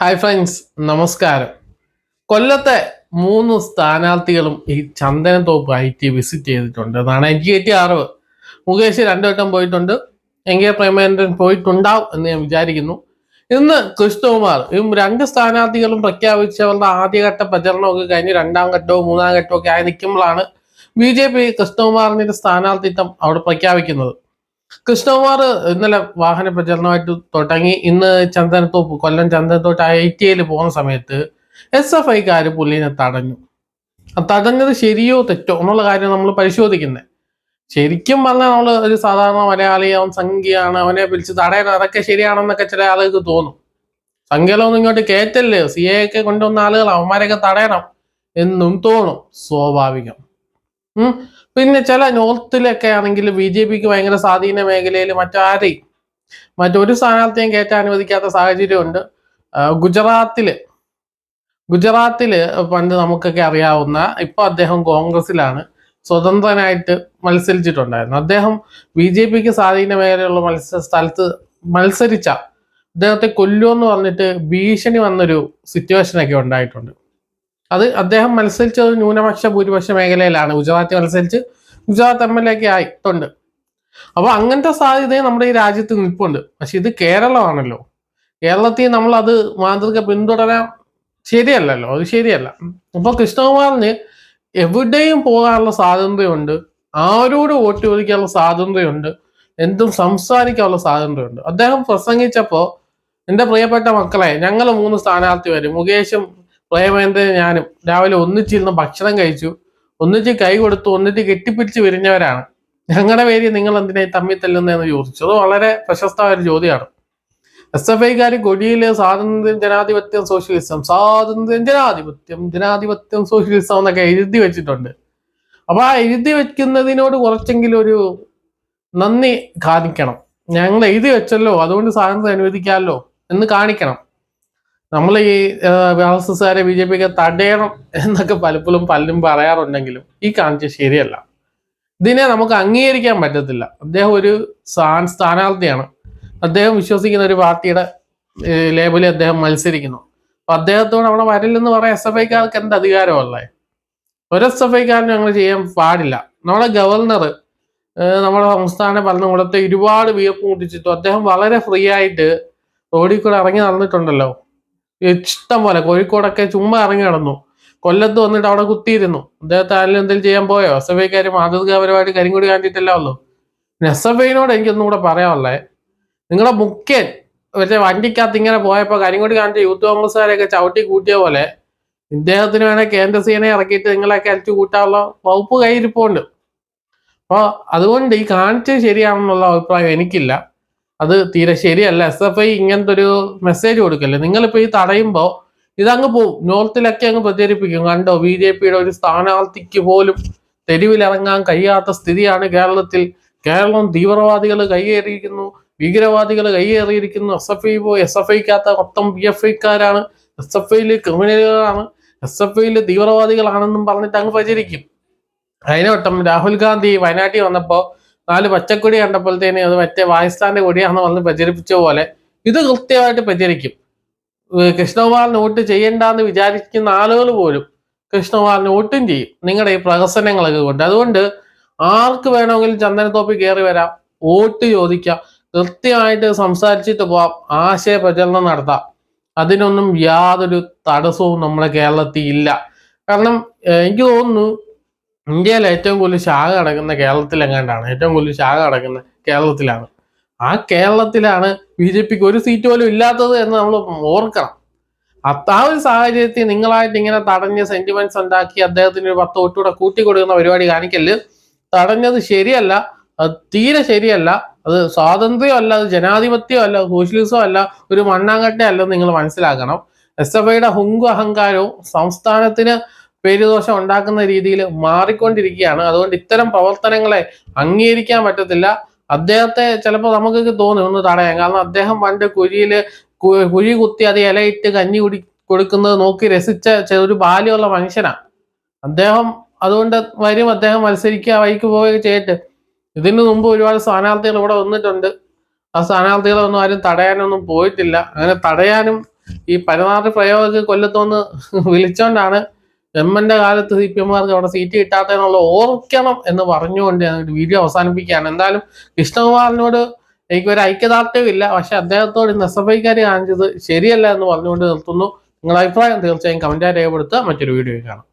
Hi friends നമസ്കാരം. കൊല്ലത്തെ മൂന്ന് സ്ഥാനാർത്ഥികളും ഈ ചന്ദനത്തോപ്പ് ഐ ടി വിസിറ്റ് ചെയ്തിട്ടുണ്ട്. എന്നാണ് എനിക്ക് കിട്ടിയ അറിവ്. മുകേഷ് രണ്ടു വട്ടം പോയിട്ടുണ്ട്. എൻ കെ പ്രേമേന്ദ്രൻ പോയിട്ടുണ്ടാവും എന്ന് ഞാൻ വിചാരിക്കുന്നു. ഇന്ന് കൃഷ്ണകുമാർ ഈ രണ്ട് സ്ഥാനാർത്ഥികളും പ്രഖ്യാപിച്ചവരുടെ ആദ്യഘട്ട പ്രചരണമൊക്കെ കഴിഞ്ഞ് രണ്ടാം ഘട്ടവും മൂന്നാം ഘട്ടവും ഒക്കെ ആയി നിൽക്കുമ്പോഴാണ് ബി ജെ പി കൃഷ്ണകുമാറിന്റെ സ്ഥാനാർത്ഥിത്വം അവിടെ പ്രഖ്യാപിക്കുന്നത്. കൃഷ്ണകുമാർ ഇന്നലെ വാഹന പ്രചരണമായിട്ട് തുടങ്ങി. ഇന്ന് ചന്ദനത്തോപ്പ് കൊല്ലം ചന്ദനത്തോട്ട് ഐ ടി ഐയിൽ പോകുന്ന സമയത്ത് എസ് എഫ് ഐക്കാർ പുള്ളിനെ തടഞ്ഞു. തടഞ്ഞത് ശരിയോ തെറ്റോ എന്നുള്ള കാര്യം നമ്മൾ പരിശോധിക്കുന്നത് ശരിക്കും പറഞ്ഞാൽ നമ്മൾ ഒരു സാധാരണ മലയാളി അവൻ സംഖ്യയാണ് അവനെ വിളിച്ച് തടയണം അതൊക്കെ ശരിയാണെന്നൊക്കെ ചില ആളുകൾക്ക് തോന്നും. സംഖ്യകളൊന്നും ഇങ്ങോട്ട് കയറ്റല്ലേ സി എ ഒക്കെ കൊണ്ടുവന്ന ആളുകൾ അവന്മാരെയൊക്കെ തടയണം എന്നും തോന്നും സ്വാഭാവികം. പിന്നെ ചില നോർത്തിലൊക്കെ ആണെങ്കിൽ ബി ജെ പിക്ക് ഭയങ്കര സ്വാധീന മേഖലയിൽ മറ്റാരെയും മറ്റൊരു സ്ഥാനാർത്ഥിയും കയറ്റാൻ അനുവദിക്കാത്ത സാഹചര്യമുണ്ട്. ഗുജറാത്തിൽ ഗുജറാത്തിൽ പണ്ട് നമുക്കൊക്കെ അറിയാവുന്ന ഇപ്പൊ അദ്ദേഹം കോൺഗ്രസിലാണ് സ്വതന്ത്രനായിട്ട് മത്സരിച്ചിട്ടുണ്ടായിരുന്നു. അദ്ദേഹം ബി ജെ പിക്ക് സ്വാധീന മേഖലയുള്ള മത്സര സ്ഥലത്ത് മത്സരിച്ച അദ്ദേഹത്തെ കൊല്ലുമെന്ന് പറഞ്ഞിട്ട് ഭീഷണി വന്നൊരു സിറ്റുവേഷനൊക്കെ ഉണ്ടായിട്ടുണ്ട്. അത് അദ്ദേഹം മത്സരിച്ചത് ന്യൂനപക്ഷ ഭൂരിപക്ഷ മേഖലയിലാണ്. ഗുജറാത്തിൽ മത്സരിച്ച് ഗുജറാത്ത് എം എൽ എ ഒക്കെ ആയിട്ടുണ്ട്. അപ്പൊ അങ്ങനത്തെ സാധ്യതയും നമ്മുടെ ഈ രാജ്യത്ത് നിൽപ്പുണ്ട്. പക്ഷെ ഇത് കേരളമാണല്ലോ. കേരളത്തിൽ നമ്മൾ അത് മാതൃക പിന്തുടരാൻ ശരിയല്ലല്ലോ. അത് ശരിയല്ല. അപ്പൊ കൃഷ്ണകുമാറിന് എവിടെയും പോകാനുള്ള സ്വാതന്ത്ര്യമുണ്ട്. ആരോട് വോട്ട് ചോദിക്കാനുള്ള സ്വാതന്ത്ര്യമുണ്ട്. എന്തും സംസാരിക്കാനുള്ള സ്വാതന്ത്ര്യമുണ്ട്. അദ്ദേഹം പ്രസംഗിച്ചപ്പോ എന്റെ പ്രിയപ്പെട്ട മക്കളെ ഞങ്ങൾ മൂന്ന് സ്ഥാനാർത്ഥി വരും മുകേഷും പ്രേമേന്ദ്രൻ ഞാനും. രാവിലെ ഒന്നിച്ചിരുന്ന് ഭക്ഷണം കഴിച്ചു. ഒന്നിച്ച് കൈ കൊടുത്തു ഒന്നിച്ച് കെട്ടിപ്പിടിച്ച് വിരിഞ്ഞവരാണ്. ഞങ്ങളുടെ പേര് നിങ്ങൾ എന്തിനായി തമ്മിൽ തല്ലുന്നതെന്ന് ചോദിച്ചു അത് വളരെ പ്രശസ്തമായ ഒരു ചോദ്യമാണ്. എസ് എഫ് ഐക്കാർ കൊടിയിൽ സ്വാതന്ത്ര്യം ജനാധിപത്യം സോഷ്യലിസം സ്വാതന്ത്ര്യം ജനാധിപത്യം ജനാധിപത്യം സോഷ്യലിസം എന്നൊക്കെ എഴുതി വെച്ചിട്ടുണ്ട്. അപ്പൊ ആ എഴുതി വെക്കുന്നതിനോട് കുറച്ചെങ്കിലും ഒരു നന്ദി കാണിക്കണം. ഞങ്ങൾ എഴുതി വെച്ചല്ലോ അതുകൊണ്ട് സ്വാതന്ത്ര്യം അനുവദിക്കാമല്ലോ എന്ന് കാണിക്കണം. നമ്മൾ ഈ ആർ എസ് എസ്കാരെ ബി ജെ പിക്ക് തടയണം എന്നൊക്കെ പലപ്പോഴും പലരും പറയാറുണ്ടെങ്കിലും ഈ കാണിച്ച ശരിയല്ല. ഇതിനെ നമുക്ക് അംഗീകരിക്കാൻ പറ്റത്തില്ല. അദ്ദേഹം ഒരു സ്ഥാ- സ്ഥാനാർത്ഥിയാണ്. അദ്ദേഹം വിശ്വസിക്കുന്ന ഒരു പാർട്ടിയുടെ ലേബലിൽ അദ്ദേഹം മത്സരിക്കുന്നു. അപ്പൊ അദ്ദേഹത്തോട് അവിടെ വരില്ലെന്ന് പറയാൻ എസ് എഫ് ഐക്കാർക്ക് എന്ത് അധികാരമല്ലേ ഒരു എസ് എഫ് ഐക്കാരനും അങ്ങനെ ചെയ്യാൻ പാടില്ല. നമ്മുടെ ഗവർണർ നമ്മുടെ സംസ്ഥാന ഭരണകൂടത്തെ ഒരുപാട് വിയപ്പ് മുട്ടിച്ചിട്ടു. അദ്ദേഹം വളരെ ഫ്രീ ആയിട്ട് റോഡിൽ കൂടെ ഇറങ്ങി നടന്നിട്ടുണ്ടല്ലോ. ഇഷ്ടം പോലെ കോഴിക്കോടൊക്കെ ചുമ്മാ ഇറങ്ങി നടന്നു. കൊല്ലത്ത് വന്നിട്ട് അവിടെ കുത്തിയിരുന്നു. അദ്ദേഹത്തെ ആരെങ്കിലും എന്തെങ്കിലും ചെയ്യാൻ പോയോ? എസ് എഫ് ഐക്കാർ മാതൃകാപരമായിട്ട് കരിങ്കൊടി കാണിച്ചിട്ടല്ല ഉള്ളൂ. എസ് എഫ് ഐനോട് എനിക്കൊന്നും കൂടെ പറയാനുള്ളേ നിങ്ങളുടെ മുഖ്യൻ പക്ഷേ വണ്ടിക്കകത്ത് ഇങ്ങനെ പോയപ്പോൾ കരിങ്കൊടി കാണിച്ച യൂത്ത് കോൺഗ്രസ്സുകാരെയൊക്കെ ചവിട്ടി കൂട്ടിയ പോലെ ഇദ്ദേഹത്തിന് വേണേൽ കേന്ദ്ര സേനയെ ഇറക്കിയിട്ട് നിങ്ങളെയൊക്കെ അടിച്ചു കൂട്ടാനുള്ള വകുപ്പ് കയ്യിരിപ്പുണ്ട് അപ്പോൾ അതുകൊണ്ട് ഈ കാണിച്ചത് ശരിയാണെന്നുള്ള അഭിപ്രായം എനിക്കില്ല. അത് തീരെ ശരിയല്ല. എസ് എഫ് ഐ ഇങ്ങനത്തെ ഒരു മെസ്സേജ് കൊടുക്കല്ലേ? നിങ്ങളിപ്പോൾ ഈ തടയുമ്പോൾ ഇതങ്ങ് പോവും. നോർത്തിലൊക്കെ അങ്ങ് പ്രചരിപ്പിക്കും. കണ്ടോ? ബി ജെ പിയുടെ ഒരു സ്ഥാനാർത്ഥിക്ക് പോലും തെരുവിലിറങ്ങാൻ കഴിയാത്ത സ്ഥിതിയാണ് കേരളത്തിൽ. കേരളം തീവ്രവാദികൾ കൈയേറിയിരിക്കുന്നു ഭീകരവാദികൾ കൈയേറിയിരിക്കുന്നു എസ് എഫ് ഐ പോയി. എസ് എഫ് ഐക്കകത്ത് മൊത്തം ബി എഫ് ഐക്കാരാണ് എസ് എഫ് ഐയിൽ ക്രിമിനലുകളാണ്. എസ് എഫ് ഐയിൽ തീവ്രവാദികളാണെന്നും പറഞ്ഞിട്ട് അങ്ങ് പ്രചരിക്കും. അതിനോട്ടം രാഹുൽ ഗാന്ധി വയനാട്ടിൽ വന്നപ്പോ നാല് പച്ചക്കൊടി കണ്ടപ്പോഴത്തേനും അത് മറ്റേ പാകിസ്ഥാന്റെ കൊടിയാണെന്ന് പറഞ്ഞ് പ്രചരിപ്പിച്ച പോലെ ഇത് കൃത്യമായിട്ട് പ്രചരിക്കും. കൃഷ്ണകുമാർ നോട്ട് ചെയ്യണ്ടെന്ന് വിചാരിക്കുന്ന ആളുകൾ പോലും കൃഷ്ണകുമാർ നോട്ടും ചെയ്യും. നിങ്ങളുടെ ഈ പ്രഹസനങ്ങളൊക്കെ കൊണ്ട്. അതുകൊണ്ട് ആർക്ക് വേണമെങ്കിലും ചന്ദനത്തോപ്പിൽ കയറി വരാം വോട്ട് ചോദിക്കാം കൃത്യമായിട്ട് സംസാരിച്ചിട്ട് പോവാം ആശയ പ്രചരണം നടത്താം. അതിനൊന്നും യാതൊരു തടസ്സവും നമ്മുടെ കേരളത്തിൽ ഇല്ല. കാരണം എനിക്ക് തോന്നുന്നു ഇന്ത്യയിൽ ഏറ്റവും കൂടുതൽ ശാഖ നടക്കുന്ന കേരളത്തിലെങ്ങാണ്ടാണ്? ഏറ്റവും കൂടുതൽ ശാഖ നടക്കുന്ന കേരളത്തിലാണ്. ആ കേരളത്തിലാണ് ബി ജെ പിക്ക് ഒരു സീറ്റ് പോലും ഇല്ലാത്തത് എന്ന് നമ്മൾ ഓർക്കണം. ആ ഒരു സാഹചര്യത്തിൽ നിങ്ങളായിട്ട് ഇങ്ങനെ തടഞ്ഞ സെന്റിമെന്റ്സ് ഉണ്ടാക്കി അദ്ദേഹത്തിന് ഒരു പത്ത് ഒട്ടുകൂടെ കൂട്ടി കൊടുക്കുന്ന പരിപാടി കാണിക്കൽ തടഞ്ഞത് ശരിയല്ല അത് തീരെ ശരിയല്ല. അത് സ്വാതന്ത്ര്യമല്ല അത് ജനാധിപത്യമല്ല സോഷ്യലിസം അല്ല ഒരു മണ്ണാങ്കട്ട അല്ലെന്ന് നിങ്ങൾ മനസ്സിലാക്കണം. എസ് എഫ് ഐയുടെ ഹുങ്കു അഹങ്കാരവും സംസ്ഥാനത്തിന് പേരുദോഷം ഉണ്ടാക്കുന്ന രീതിയിൽ മാറിക്കൊണ്ടിരിക്കുകയാണ്. അതുകൊണ്ട് ഇത്തരം പ്രവർത്തനങ്ങളെ അംഗീകരിക്കാൻ പറ്റത്തില്ല. അദ്ദേഹത്തെ ചിലപ്പോൾ നമുക്കൊക്കെ തോന്നും ഒന്ന് തടയാൻ. കാരണം അദ്ദേഹം പണ്ട് കുഴിയിൽ കുഴി കുത്തി അത് ഇലയിട്ട് കഞ്ഞി കുടി കൊടുക്കുന്നത് നോക്കി രസിച്ച ഒരു ബാല്യമുള്ള മനുഷ്യനാണ് അദ്ദേഹം അതുകൊണ്ട് വരും അദ്ദേഹം മത്സരിക്കുക വൈക്ക് പോവുകയൊക്കെ ചെയ്യട്ടെ ഇതിനു മുമ്പ് ഒരുപാട് സ്ഥാനാർത്ഥികൾ ഇവിടെ വന്നിട്ടുണ്ട്. ആ സ്ഥാനാർത്ഥികളൊന്നും ആരും തടയാനൊന്നും പോയിട്ടില്ല. അങ്ങനെ തടയാനും ഈ പരമാവധി പ്രയോഗമൊക്കെ കൊല്ലത്തോന്ന് വിളിച്ചോണ്ടാണ് എമ്മന്റെ കാലത്ത് സി പി എമ്മാർക്ക് അവിടെ സീറ്റ് കിട്ടാത്തതെന്നുള്ള ഓർക്കണം എന്ന് പറഞ്ഞുകൊണ്ട് ഞാൻ ഒരു വീഡിയോ അവസാനിപ്പിക്കുകയാണ്. എന്തായാലും കൃഷ്ണകുമാറിനോട് എനിക്കൊരു ഐക്യദാർഢ്യമില്ല പക്ഷെ അദ്ദേഹത്തോട് ഇന്ന് എസ് എഫ് ഐക്കാർ കാണിച്ചത് ശരിയല്ല എന്ന് പറഞ്ഞുകൊണ്ട് നിർത്തുന്നു. നിങ്ങളുടെ അഭിപ്രായം തീർച്ചയായും കമന്റായി രേഖപ്പെടുത്തുക. മറ്റൊരു വീഡിയോ കാണാം.